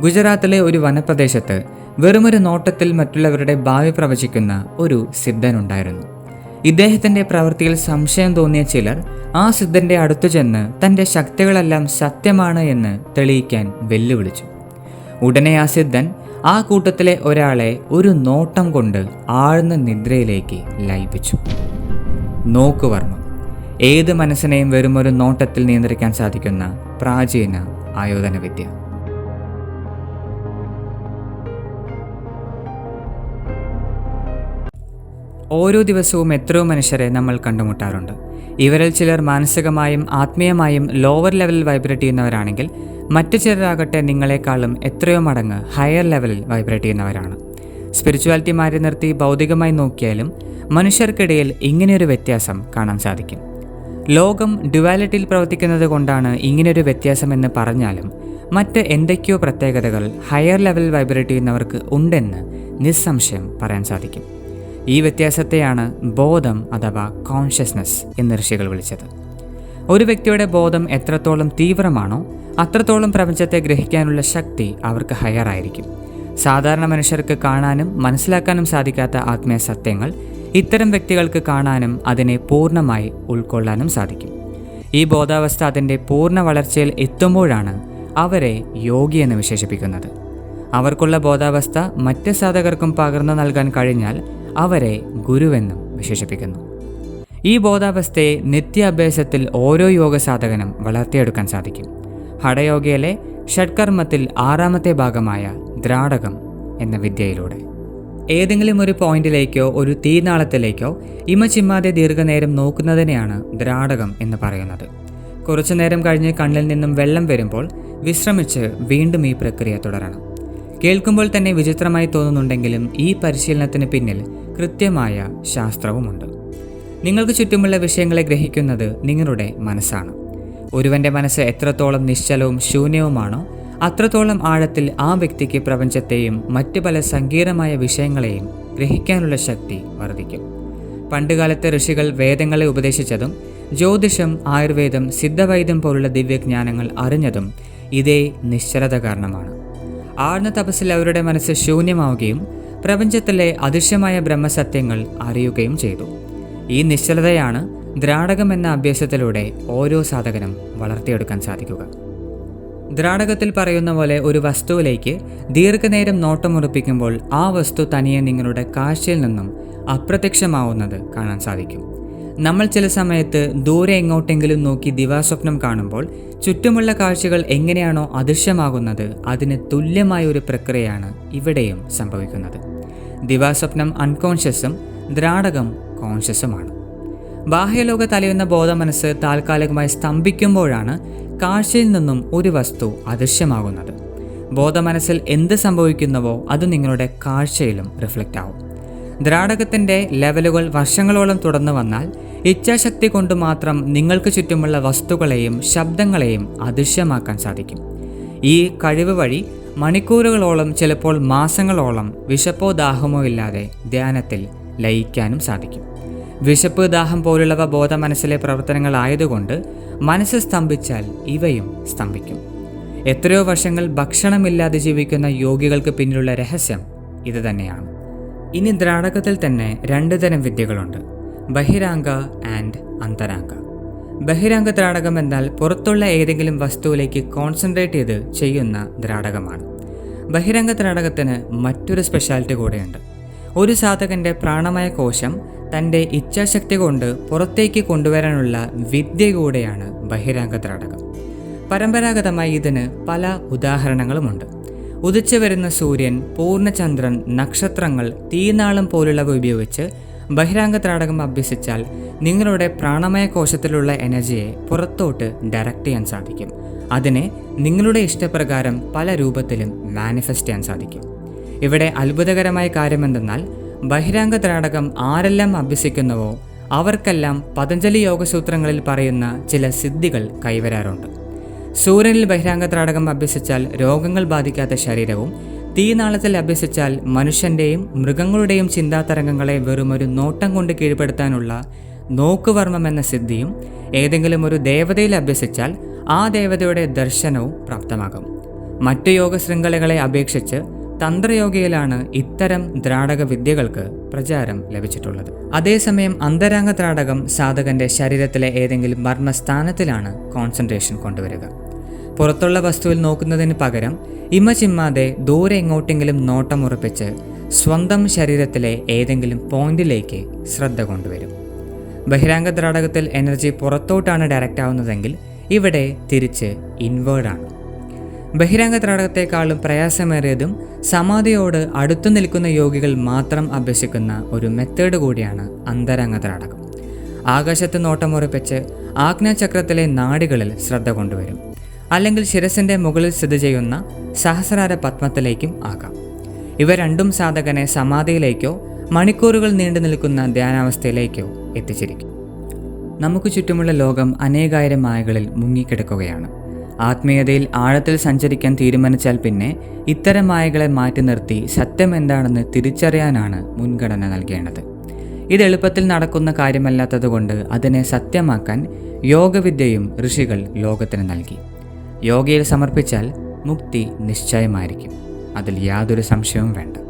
ഗുജറാത്തിലെ ഒരു വനപ്രദേശത്ത് വെറുമൊരു നോട്ടത്തിൽ മറ്റുള്ളവരുടെ ഭാവി പ്രവചിക്കുന്ന ഒരു സിദ്ധനുണ്ടായിരുന്നു. ഇദ്ദേഹത്തിന്റെ പ്രവൃത്തിയിൽ സംശയം തോന്നിയ ചിലർ ആ സിദ്ധന്റെ അടുത്തു ചെന്ന് തന്റെ ശക്തികളെല്ലാം സത്യമാണ് എന്ന് തെളിയിക്കാൻ വെല്ലുവിളിച്ചു. ഉടനെ ആ സിദ്ധൻ ആ കൂട്ടത്തിലെ ഒരാളെ ഒരു നോട്ടം കൊണ്ട് ആഴ്ന്ന നിദ്രയിലേക്ക് ലയിപ്പിച്ചു. നോക്കുവർമ്മ ഏത് മനസ്സിനെയും വെറുമൊരു നോട്ടത്തിൽ നിയന്ത്രിക്കാൻ സാധിക്കുന്ന പ്രാചീന ആയോധന വിദ്യ ഓരോ ദിവസവും എത്രയോ മനുഷ്യരെ നമ്മൾ കണ്ടുമുട്ടാറുണ്ട്. ഇവരിൽ ചിലർ മാനസികമായും ആത്മീയമായും ലോവർ ലെവലിൽ വൈബ്രേറ്റ് ചെയ്യുന്നവരാണെങ്കിൽ മറ്റു ചിലരാകട്ടെ നിങ്ങളെക്കാളും എത്രയോ മടങ്ങ് ഹയർ ലെവലിൽ വൈബ്രേറ്റ് ചെയ്യുന്നവരാണ്. സ്പിരിച്വാലിറ്റി മാറ്റി നിർത്തി ഭൗതികമായി നോക്കിയാലും മനുഷ്യർക്കിടയിൽ ഇങ്ങനെയൊരു വ്യത്യാസം കാണാൻ സാധിക്കും. ലോകം ഡ്യുവാലിറ്റിയിൽ പ്രവർത്തിക്കുന്നത് കൊണ്ടാണ് ഇങ്ങനെയൊരു വ്യത്യാസമെന്ന് പറഞ്ഞാലും മറ്റ് എന്തൊക്കെയോ പ്രത്യേകതകൾ ഹയർ ലെവലിൽ വൈബ്രേറ്റ് ചെയ്യുന്നവർക്ക് ഉണ്ടെന്ന് നിസ്സംശയം പറയാൻ സാധിക്കും. ഈ വ്യത്യാസത്തെയാണ് ബോധം അഥവാ കോൺഷ്യസ്നസ് എന്ന് ഋഷികൾ വിളിച്ചത്. ഒരു വ്യക്തിയുടെ ബോധം എത്രത്തോളം തീവ്രമാണോ അത്രത്തോളം പ്രപഞ്ചത്തെ ഗ്രഹിക്കാനുള്ള ശക്തി അവർക്ക് ഹയർ ആയിരിക്കും സാധാരണ മനുഷ്യർക്ക് കാണാനും മനസ്സിലാക്കാനും സാധിക്കാത്ത ആത്മീയ സത്യങ്ങൾ ഇത്തരം വ്യക്തികൾക്ക് കാണാനും അതിനെ പൂർണമായി ഉൾക്കൊള്ളാനും സാധിക്കും. ഈ ബോധാവസ്ഥ അതിന്റെ പൂർണ വളർച്ചയിൽ എത്തുമ്പോഴാണ് അവരെ യോഗി എന്ന് വിശേഷിപ്പിക്കുന്നത്. അവർക്കുള്ള ബോധാവസ്ഥ മറ്റ് സാധകർക്കും പകർന്നു നൽകാൻ കഴിഞ്ഞാൽ അവരെ ഗുരുവെന്നും വിശേഷിപ്പിക്കുന്നു. ഈ ബോധാവസ്ഥയെ നിത്യാഭ്യാസത്തിൽ ഓരോ യോഗ സാധകനും വളർത്തിയെടുക്കാൻ സാധിക്കും. ഹഠയോഗയിലെ ഷഡ്കർമ്മത്തിൽ ആറാമത്തെ ഭാഗമായ ദ്രാടകം എന്ന വിദ്യയിലൂടെ. ഏതെങ്കിലും ഒരു പോയിന്റിലേക്കോ ഒരു തീനാളത്തിലേക്കോ ഇമചിമ്മാതെ ദീർഘനേരം നോക്കുന്നതിനെയാണ് ദ്രാടകം എന്ന് പറയുന്നത്. കുറച്ചു നേരം കഴിഞ്ഞ് കണ്ണിൽ നിന്നും വെള്ളം വരുമ്പോൾ വിശ്രമിച്ച് വീണ്ടും ഈ പ്രക്രിയ തുടരണം. കേൾക്കുമ്പോൾ തന്നെ വിചിത്രമായി തോന്നുന്നുണ്ടെങ്കിലും ഈ പരിശീലനത്തിന് പിന്നിൽ കൃത്യമായ ശാസ്ത്രവുമുണ്ട്. നിങ്ങൾക്ക് ചുറ്റുമുള്ള വിഷയങ്ങളെ ഗ്രഹിക്കുന്നത് നിങ്ങളുടെ മനസ്സാണ്. ഒരുവന്റെ മനസ്സ് എത്രത്തോളം നിശ്ചലവും ശൂന്യവുമാണോ അത്രത്തോളം ആഴത്തിൽ ആ വ്യക്തിക്ക് പ്രപഞ്ചത്തെയും മറ്റു പല സങ്കീർണമായ വിഷയങ്ങളെയും ഗ്രഹിക്കാനുള്ള ശക്തി വർദ്ധിക്കും. പണ്ടുകാലത്തെ ഋഷികൾ വേദങ്ങളെ ഉപദേശിച്ചതും ജ്യോതിഷം ആയുർവേദം സിദ്ധവൈദ്യം പോലുള്ള ദിവ്യജ്ഞാനങ്ങൾ അറിഞ്ഞതും ഇതേ നിശ്ചലത കാരണമാണ്. ആഴ്ന്ന തപസ്സിൽ അവരുടെ മനസ്സ് ശൂന്യമാവുകയും പ്രപഞ്ചത്തിലെ അദൃശ്യമായ ബ്രഹ്മസത്യങ്ങൾ അറിയുകയും ചെയ്തു. ഈ നിശ്ചലതയാണ് ദ്രാടകം എന്ന അഭ്യാസത്തിലൂടെ ഓരോ സാധകനും വളർത്തിയെടുക്കാൻ സാധിക്കുക. ദ്രാടകത്തിൽ പറയുന്ന പോലെ ഒരു വസ്തുവിലേക്ക് ദീർഘനേരം നോട്ടമുറപ്പിക്കുമ്പോൾ ആ വസ്തു തനിയെ നിങ്ങളുടെ കാഴ്ചയിൽ നിന്നും അപ്രത്യക്ഷമാവുന്നത് കാണാൻ സാധിക്കും. നമ്മൾ ചില സമയത്ത് ദൂരെ എങ്ങോട്ടെങ്കിലും നോക്കി ദിവാസ്വപ്നം കാണുമ്പോൾ ചുറ്റുമുള്ള കാഴ്ചകൾ എങ്ങനെയാണോ അദൃശ്യമാകുന്നത് അതിന് തുല്യമായ ഒരു പ്രക്രിയയാണ് ഇവിടെയും സംഭവിക്കുന്നത്. ദിവാസ്വപ്നം അൺകോൺഷ്യസും ദ്രാടകം കോൺഷ്യസുമാണ്. ബാഹ്യലോക തലയുന്ന ബോധമനസ്സ് താൽക്കാലികമായി സ്തംഭിക്കുമ്പോഴാണ് കാഴ്ചയിൽ നിന്നും ഒരു വസ്തു അദൃശ്യമാകുന്നത്. ബോധമനസ്സിൽ എന്ത് സംഭവിക്കുന്നുവോ അത് നിങ്ങളുടെ കാഴ്ചയിലും റിഫ്ലക്റ്റ് ആവും ദ്രാടകത്തിന്റെ ലെവലുകൾ വർഷങ്ങളോളം തുടർന്നു വന്നാൽ ഇച്ഛാശക്തി കൊണ്ട് മാത്രം നിങ്ങൾക്ക് ചുറ്റുമുള്ള വസ്തുക്കളെയും ശബ്ദങ്ങളെയും അദൃശ്യമാക്കാൻ സാധിക്കും. ഈ കഴിവ് വഴി മണിക്കൂറുകളോളം ചിലപ്പോൾ മാസങ്ങളോളം വിശപ്പോ ദാഹമോ ഇല്ലാതെ ധ്യാനത്തിൽ ലയിക്കാനും സാധിക്കും. വിശപ്പ് ദാഹം പോലുള്ളവ ബോധ മനസ്സിലെ പ്രവർത്തനങ്ങൾ ആയതുകൊണ്ട് മനസ്സ് സ്തംഭിച്ചാൽ ഇവയും സ്തംഭിക്കും. എത്രയോ വർഷങ്ങൾ ഭക്ഷണമില്ലാതെ ജീവിക്കുന്ന യോഗികൾക്ക് പിന്നിലുള്ള രഹസ്യം ഇതുതന്നെയാണ്. ഇനി ദ്രാടകത്തിൽ തന്നെ രണ്ട് തരം വിദ്യകളുണ്ട്. ബഹിരാംഗ ആൻഡ് അന്തരാംഗ. ബഹിരാംഗ ദ്രാടകം എന്നാൽ പുറത്തുള്ള ഏതെങ്കിലും വസ്തുവിലേക്ക് കോൺസെൻട്രേറ്റ് ചെയ്ത് ചെയ്യുന്ന ദ്രാടകമാണ് ബഹിരംഗ ദ്രാടകത്തിന് മറ്റൊരു സ്പെഷ്യാലിറ്റി കൂടെയുണ്ട്. ഒരു സാധകന്റെ പ്രാണമായ കോശം തന്റെ ഇച്ഛാശക്തി കൊണ്ട് പുറത്തേക്ക് കൊണ്ടുവരാനുള്ള വിദ്യ കൂടെയാണ് ബഹിരാംഗ ദ്രാടകം പരമ്പരാഗതമായി ഇതിന് പല ഉദാഹരണങ്ങളുമുണ്ട്. ഉദിച്ചു വരുന്ന സൂര്യൻ പൂർണചന്ദ്രൻ നക്ഷത്രങ്ങൾ തീനാളം പോലുള്ളവ ഉപയോഗിച്ച് ബഹിരാംഗ അഭ്യസിച്ചാൽ നിങ്ങളുടെ പ്രാണമയ കോശത്തിലുള്ള എനർജിയെ പുറത്തോട്ട് ഡയറക്റ്റ് ചെയ്യാൻ സാധിക്കും. അതിനെ നിങ്ങളുടെ ഇഷ്ടപ്രകാരം പല രൂപത്തിലും മാനിഫെസ്റ്റ് ചെയ്യാൻ സാധിക്കും. ഇവിടെ അത്ഭുതകരമായ കാര്യമെന്തെന്നാൽ ബഹിരാംഗ ത്രാടകം ആരെല്ലാം അഭ്യസിക്കുന്നുവോ അവർക്കെല്ലാം പതഞ്ജലി യോഗസൂത്രങ്ങളിൽ പറയുന്ന ചില സിദ്ധികൾ കൈവരാറുണ്ട്. സൂര്യനിൽ ബഹിരാംഗ ത്രാടകം അഭ്യസിച്ചാൽ രോഗങ്ങൾ ബാധിക്കാത്ത ശരീരവും തീനാളത്തിൽ അഭ്യസിച്ചാൽ മനുഷ്യന്റെയും മൃഗങ്ങളുടെയും ചിന്താതരംഗങ്ങളെ വെറുമൊരു നോട്ടം കൊണ്ട് കീഴ്പ്പെടുത്താനുള്ള നോക്കുവർമ്മം എന്ന സിദ്ധിയും ഏതെങ്കിലും ഒരു ദേവതയിൽ അഭ്യസിച്ചാൽ ആ ദേവതയുടെ ദർശനവും പ്രാപ്തമാകും. മറ്റു യോഗ ശൃംഖലകളെ അപേക്ഷിച്ച് തന്ത്രയോഗയിലാണ് ഇത്തരം ദ്രാടക വിദ്യകൾക്ക് പ്രചാരം ലഭിച്ചിട്ടുള്ളത്. അതേസമയം അന്തരാംഗ ദ്രാടകം സാധകന്റെ ശരീരത്തിലെ ഏതെങ്കിലും മർമ്മസ്ഥാനത്തിലാണ് കോൺസെൻട്രേഷൻ കൊണ്ടുവരിക. പുറത്തുള്ള വസ്തുവിൽ നോക്കുന്നതിന് പകരം ഇമ ചിമ്മാതെ ദൂരെ എങ്ങോട്ടെങ്കിലും നോട്ടമുറപ്പിച്ച് സ്വന്തം ശരീരത്തിലെ ഏതെങ്കിലും പോയിന്റിലേക്ക് ശ്രദ്ധ കൊണ്ടുവരും. ബഹിരാംഗ ദ്രാടകത്തിൽ എനർജി പുറത്തോട്ടാണ് ഡയറക്റ്റ് ആവുന്നതെങ്കിൽ ഇവിടെ തിരിച്ച് ഇൻവേർഡാണ് ബഹിരാംഗ ത്രാടകത്തെക്കാളും പ്രയാസമേറിയതും സമാധിയോട് അടുത്തു നിൽക്കുന്ന യോഗികൾ മാത്രം അഭ്യസിക്കുന്ന ഒരു മെത്തേഡ് കൂടിയാണ് അന്തരംഗ ത്രാടകം ആകാശത്ത് നോട്ടമുറപ്പിച്ച് ആജ്ഞാചക്രത്തിലെ നാടികളിൽ ശ്രദ്ധ കൊണ്ടുവരും. അല്ലെങ്കിൽ ശിരസിന്റെ മുകളിൽ സ്ഥിതി ചെയ്യുന്ന സഹസ്രാര പത്മത്തിലേക്കും ആകാം. ഇവ രണ്ടും സാധകനെ സമാധിയിലേക്കോ മണിക്കൂറുകൾ നീണ്ടു നിൽക്കുന്ന ധ്യാനാവസ്ഥയിലേക്കോ എത്തിച്ചിരിക്കും. നമുക്ക് ചുറ്റുമുള്ള ലോകം അനേകായിരം മായകളിൽ മുങ്ങിക്കിടക്കുകയാണ്. ആത്മീയതയിൽ ആഴത്തിൽ സഞ്ചരിക്കാൻ തീരുമാനിച്ചാൽ പിന്നെ ഇത്തരം മായകളെ മാറ്റി നിർത്തി സത്യം എന്താണെന്ന് തിരിച്ചറിയാനാണ് മുൻഗണന നൽകേണ്ടത്. ഇത് എളുപ്പത്തിൽ നടക്കുന്ന കാര്യമല്ലാത്തതുകൊണ്ട് അതിനെ സത്യമാക്കാൻ യോഗവിദ്യയും ഋഷികൾ ലോകത്തിന് നൽകി. യോഗയിൽ സമർപ്പിച്ചാൽ മുക്തി നിശ്ചയമായിരിക്കും. അതിൽ യാതൊരു സംശയവും വേണ്ട.